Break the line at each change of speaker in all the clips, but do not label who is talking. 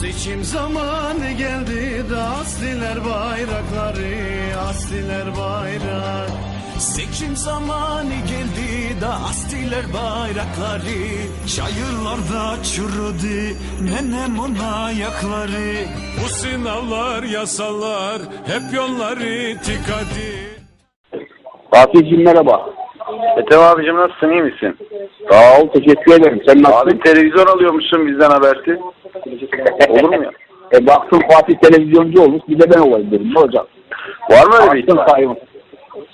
Seçim zamanı geldi de asliler bayrakları, asliler bayrak. Seçim zamanı geldi de astiler bayrakları Çayırlarda çürüdü nenem ona ayakları Bu sınavlar yasalar hep yolları tıkadı
Fatih'cim merhaba.
Ethem abicim nasılsın iyi misin?
Sağ ol teşekkür ederim. Sen nasılsın?
Abi televizyon alıyormuşsun bizden habersiz. Olur mu ya?
E baktım Fatih televizyoncu olmuş bir de ben olayım dedim. Ne olacak?
Var mı öyle bir
Artsın
ihtimal?
sayımız.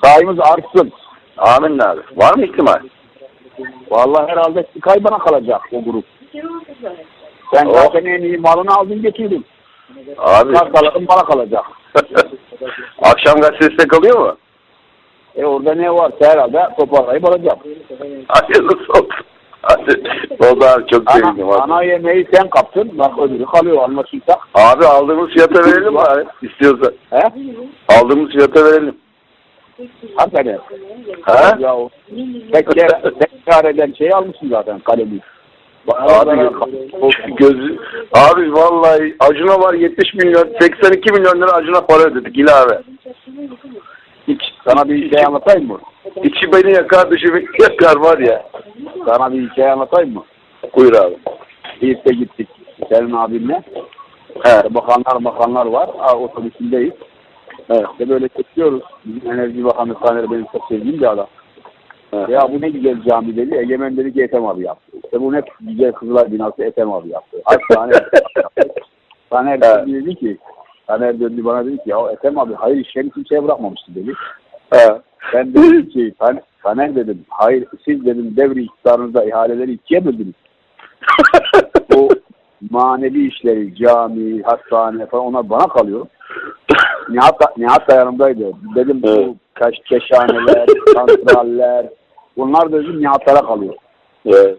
Sayımız artsın.
Amin abi. Var mı ihtimal?
Vallahi herhalde Sky bana kalacak o grup. Sen
Oh.
zaten en iyi malını aldın getirdin.
Abi.
Kartalarım bana kalacak.
Akşam gazetesinde kalıyor mu?
E orada ne varsa herhalde toparlayıp alacağım.
Hayırlısı olsun. Hadi. Oldu abi çok sevindim
Ana,
abi.
ana yemeği sen kaptın. Bak ödülü kalıyor anlaşılsak.
Abi aldığımız fiyata verelim abi? İstiyorsan.
He?
Aldığımız fiyata verelim.
Hakikaten.
Ha?
Ya o tekrar, tekrar eden şeyi almışsın zaten kalemi.
Abi gözü abi vallahi Acun'a var 70 milyon 82 milyon lira Acun'a para ödedik ilave.
Sana bir hikaye anlatayım mı?
içi beni yakar dışı beni yakar var ya.
Sana bir hikaye anlatayım mı?
Buyur abi.
Eyüp'te gittik senin abinle.
He.
Bakanlar bakanlar var. Ha, otobüsündeyiz. Evet. İşte böyle çekiyoruz. Bizim Enerji Bakanı Taner benim çok sevdiğim bir adam.
He.
Ya bu ne güzel cami dedi. Egemen dedi ki Ethem abi yaptı. İşte bu ne güzel Kızılay binası Ethem abi yaptı. Aç Taner. Taner
Evet.
dedi ki Taner döndü bana dedi ki ya Ethem abi hayır işlerini kimseye bırakmamıştı dedi. Ben dedim ki Tan- Taner dedim hayır siz dedim devri iktidarınızda ihaleleri ikiye böldünüz. Bu manevi işleri, cami, hastane falan onlar bana kalıyor. Nihat, Nihat da yanımdaydı. Dedim bu
Evet.
kaş, keşhaneler, santraller bunlar dedim Nihatlara kalıyor.
Evet.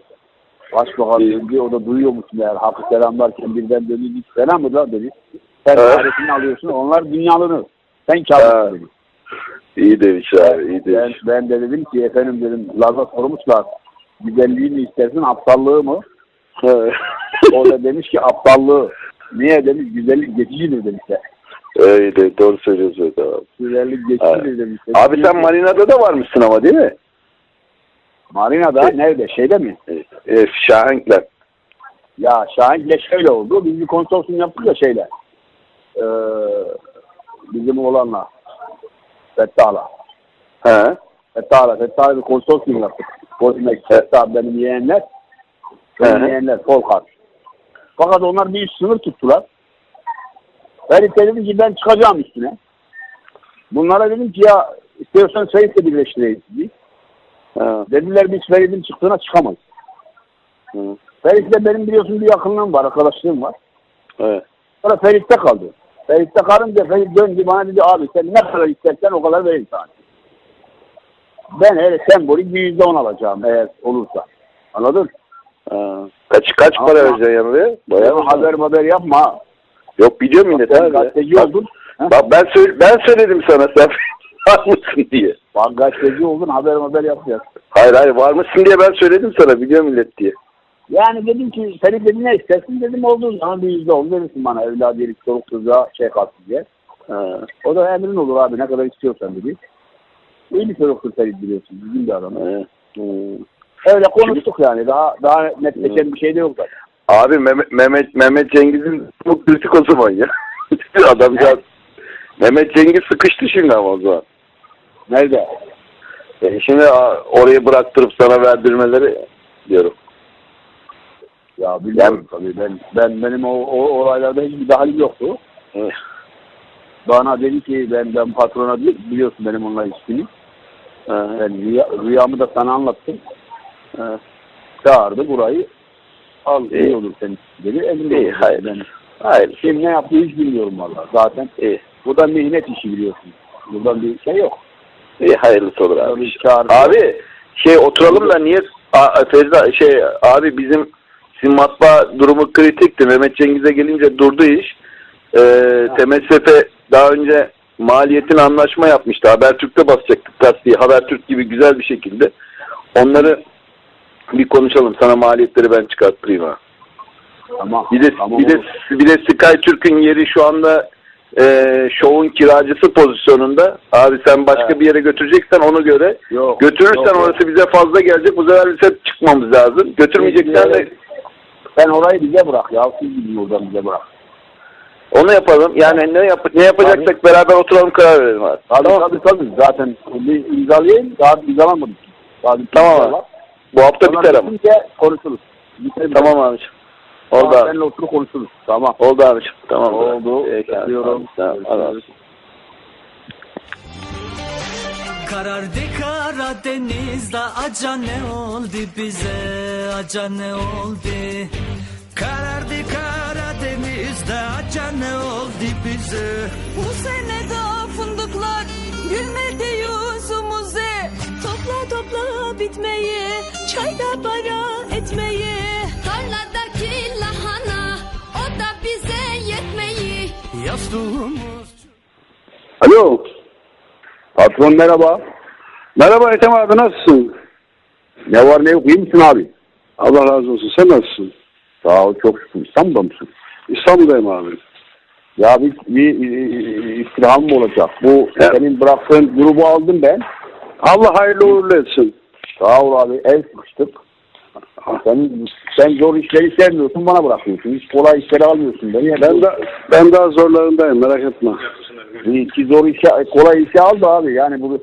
Başbakan dedi, o da duyuyor musun eğer hakkı selamlarken birden dedi, selam mı da dedi. Sen
Evet.
tarifini alıyorsun, onlar dünyalını. Sen kârlısın
Evet.
dedi.
İyi demiş abi iyi
Ben,
demiş.
ben de dedim ki efendim dedim Laz'a sormuşlar. Güzelliği mi istersin aptallığı mı? O da demiş ki aptallığı. Niye demiş güzellik geçicidir demişler.
Öyle doğru söylüyorsun abi.
Güzellik geçicidir demişler.
Abi sen Marina'da da varmışsın ama değil mi?
Marina'da nerede? Şeyde mi?
Evet, Şahenkler.
Ya Şahin'le şöyle oldu. Biz bir konsorsiyum yaptık ya şeyle. Ee, bizim oğlanla. Fettah'la.
He.
Fettah'la. Fettah'la bir konsorsiyum yaptık. Kozmek, Fettah benim yeğenler. Benim yeğenler Folkar. Fakat onlar bir üst sınır tuttular. Ben dedim ki ben çıkacağım üstüne. Bunlara dedim ki ya istiyorsan Ferit'le birleştirelim sizi.
Ha.
Dediler biz Ferit'in çıktığına çıkamayız. Ferit'le benim biliyorsun bir yakınlığım var, arkadaşlığım var.
Evet.
Sonra Ferit'te kaldı. Ferit'te kalınca Ferit döndü bana dedi abi sen ne kadar istersen o kadar vereyim sana. Ben öyle sembolik bir yüzde on alacağım eğer olursa. Anladın?
Ha. Kaç kaç
Ama-
para vereceksin yanına? Bayağı
haber haber yapma.
Yok biliyor millet
Sen gazeteci
Bak,
oldun.
bak ben söyle, ben söyledim sana sen var mısın diye.
Bak gazeteci oldun haber haber yapacağız.
Hayır hayır var mısın diye ben söyledim sana biliyor millet diye.
Yani dedim ki Ferit dedi ne istersin dedim olduğu zaman bir yüzde on verirsin bana evladiyelik çoluk çocuğa şey kalsın diye.
Ha.
O da emrin olur abi ne kadar istiyorsan dedi. İyi bir çocuktur Ferit biliyorsun. Bizim bir adam.
Ha. Hı.
Öyle konuştuk yani. Daha daha netleşen bir şey de yok zaten.
Abi Mehmet Mehmet, Mehmet Cengiz'in çok kritik o zaman ya. Adamcağız. Mehmet Cengiz sıkıştı şimdi ama o zaman.
Nerede?
E şimdi orayı bıraktırıp sana verdirmeleri diyorum.
Ya bilmiyorum tabii. Ben, ben benim o, o olaylarda hiçbir dahalim yoktu.
Hı.
Bana dedi ki ben ben patrona değil, biliyorsun benim onunla ilişkimi.
Ha.
Ben rüya, rüyamı da sana anlattım.
Ha.
Çağırdı burayı. Al
İyi.
iyi olur senin dedi. Emrin
İyi, hayır.
Ben,
Hayır.
kim ne yaptığı hiç bilmiyorum valla. Zaten
İyi.
bu da mihnet işi biliyorsun. Buradan bir şey yok.
İyi hayırlısı olur abi. Abi şey oturalım da niye A- Feyza şey abi bizim sizin matbaa durumu kritikti. Mehmet Cengiz'e gelince durdu iş. Ee, TMSF daha önce maliyetin anlaşma yapmıştı. Habertürk'te basacaktık gazeteyi. Habertürk gibi güzel bir şekilde. Onları bir konuşalım. Sana maliyetleri ben çıkarttırayım ha.
Tamam.
Bir de
tamam
bir de bir de Sky Türk'ün yeri şu anda e, şovun kiracısı pozisyonunda. Abi sen başka
Evet.
bir yere götüreceksen onu göre.
Yok,
Götürürsen
yok, yok.
orası bize fazla gelecek. Bu sefer biz hep çıkmamız lazım. Götürmeyeceksen de
Sen orayı bize bırak ya. Siz gidin oradan bize bırak.
onu yapalım. Yani ne yap ne yapacaksak beraber oturalım karar verelim abi.
Tabii
Tamam.
tabii tabii. Zaten bir imzalayayım. Daha imzalamadık. Daha bir
Tamam
imzala.
abi. Bu hafta
Sonra
biter ama.
bitince konuşuruz. Biter, biter.
Tamam abiciğim. Oldu
Tamam,
abi.
Seninle oturup konuşuruz. Tamam.
Oldu abiciğim. Tamam.
Oldu.
Peki abi.
Öpüyorum.
Tamam. Tamam.
Görüşürüz.
Karardı Karadeniz'de aca ne oldu bize? Aca ne oldu? Karardı Karadeniz'de aca ne oldu bize?
Bu sene de fındıklar gülmedi yüzümüze. Topla topla bitmeyi, çayda para etmeyi. Tarladaki lahana, o da bize yetmeyi.
Yastığımız
Alo. Patron merhaba.
Merhaba Ethem abi nasılsın?
Ne var ne yok iyi misin abi?
Allah razı olsun. Sen nasılsın?
Sağ ol çok şükür. İstanbul'da mısın?
İstanbul'dayım abi.
Ya bir, bir, bir istirhamım olacak. Bu
Evet.
senin bıraktığın grubu aldım ben.
Allah hayırlı uğurlu etsin.
Sağ ol abi. El sıkıştık. Sen, sen zor işleri sevmiyorsun bana bırakıyorsun. Hiç kolay işleri almıyorsun beni.
Ben de ben daha zorlarındayım merak etme.
İki zor işe, kolay işe al da abi. Yani bu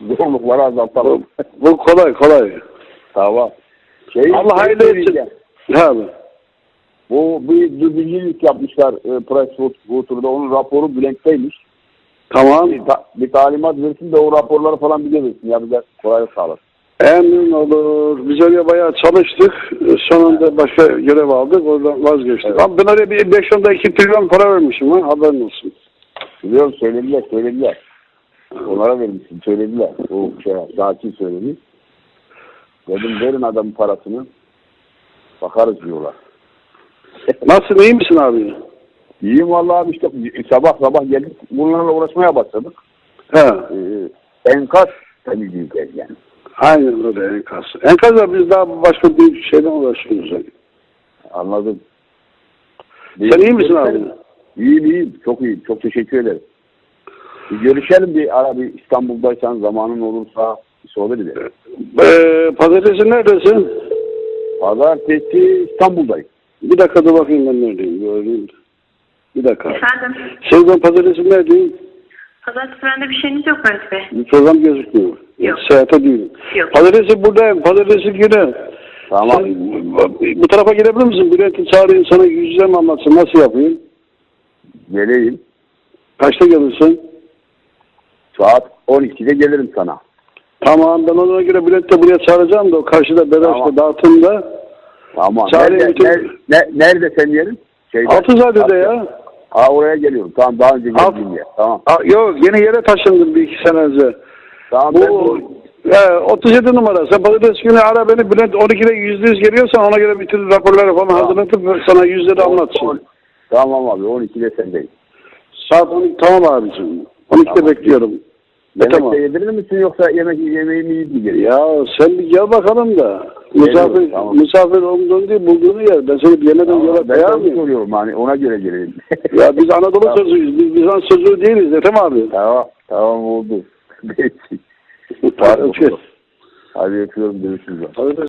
zorlukları azaltalım.
Bu, bu kolay kolay.
tamam. Şey,
Allah
şey
hayırlı etsin. abi?
Bu bir dürbüncülük yapmışlar e, Pricewaterhouse'da. Onun raporu Bülent'teymiş.
Tamam.
Bir, ta- bir talimat versin de o raporları falan bize versin. Ya bize kolaylık sağlar.
Emin olur. Biz oraya bayağı çalıştık. Sonunda başka görev aldık. Oradan vazgeçtik.
Evet.
Ben oraya bir 5 10'da 2 trilyon para vermişim ha. Haberin olsun.
Biliyorum söylediler söylediler. Onlara vermişsin söylediler. O şey Şakir söyledi. Dedim verin adamın parasını. Bakarız diyorlar.
Nasılsın iyi misin abi?
İyiyim vallahi abi işte sabah sabah geldik bunlarla uğraşmaya başladık.
He.
Ee, enkaz temizleyeceğiz yani.
Aynen öyle enkaz. Enkazla biz daha başka bir şeyden uğraşıyoruz. Yani.
Anladım.
Sen iyi misin abi?
İyiyim iyiyim. Çok iyiyim. Çok teşekkür ederim. Görüşelim bir ara bir İstanbul'daysan zamanın olursa bir sohbet edelim.
Ee, pazartesi neredesin?
Pazartesi İstanbul'dayım.
Bir dakika dur bakayım ben neredeyim. Göreyim. Bir dakika.
Efendim,
ben pazartesi neredeyim?
pazartesi bende bir şeyiniz yok Mehmet Bey.
Bir program gözükmüyor.
Yok.
Seyahate değilim.
Yok.
Pazartesi buradayım. Pazartesi günü.
Tamam.
Sen bu tarafa gelebilir misin? Bülent'i çağırayım sana yüz yüze mi anlatsın? Nasıl yapayım?
Geleyim.
Kaçta gelirsin?
Saat 12'de gelirim sana.
Tamam ben ona göre Bülent'i de buraya çağıracağım da o karşıda Bereş'te
Tamam.
dağıtımda.
Tamam.
Çağırayım
Nerede,
bütün-
ner- ne- nerede senin yerin? Şeyde.
Altızade'de ya.
Ha oraya geliyorum. Tamam daha önce geldiğim yer. Tamam.
Aa, yok yeni yere taşındım bir iki sene önce.
Tamam ben
Bu
bu
e, 37 numara. Sen pazartesi günü ara beni Bülent 12'de yüzde yüz geliyorsan ona göre bütün raporları falan
Tamam.
hazırlatıp sana yüzde de anlatsın.
Tamam abi 12'de sendeyim.
Saat 12 tamam abicim. 12'de
Tamam.
bekliyorum. E,
Yemek
tamam.
de yedirir misin yoksa yemek yiyip mi geleyim?
Ya sen bir gel bakalım da. Misafir,
tamam.
misafir olduğun değil bulduğunu yer. Ben seni bir yemeden
Tamam,
yola
ben sana soruyorum hani ona göre geleyim.
Ya biz Anadolu
Tamam.
sözüyüz. Biz Bizans sözü değiliz Ethem abi.
tamam tamam oldu. Peki.
Hadi öpüyorum.
Hadi öpüyorum görüşürüz.
Hadi.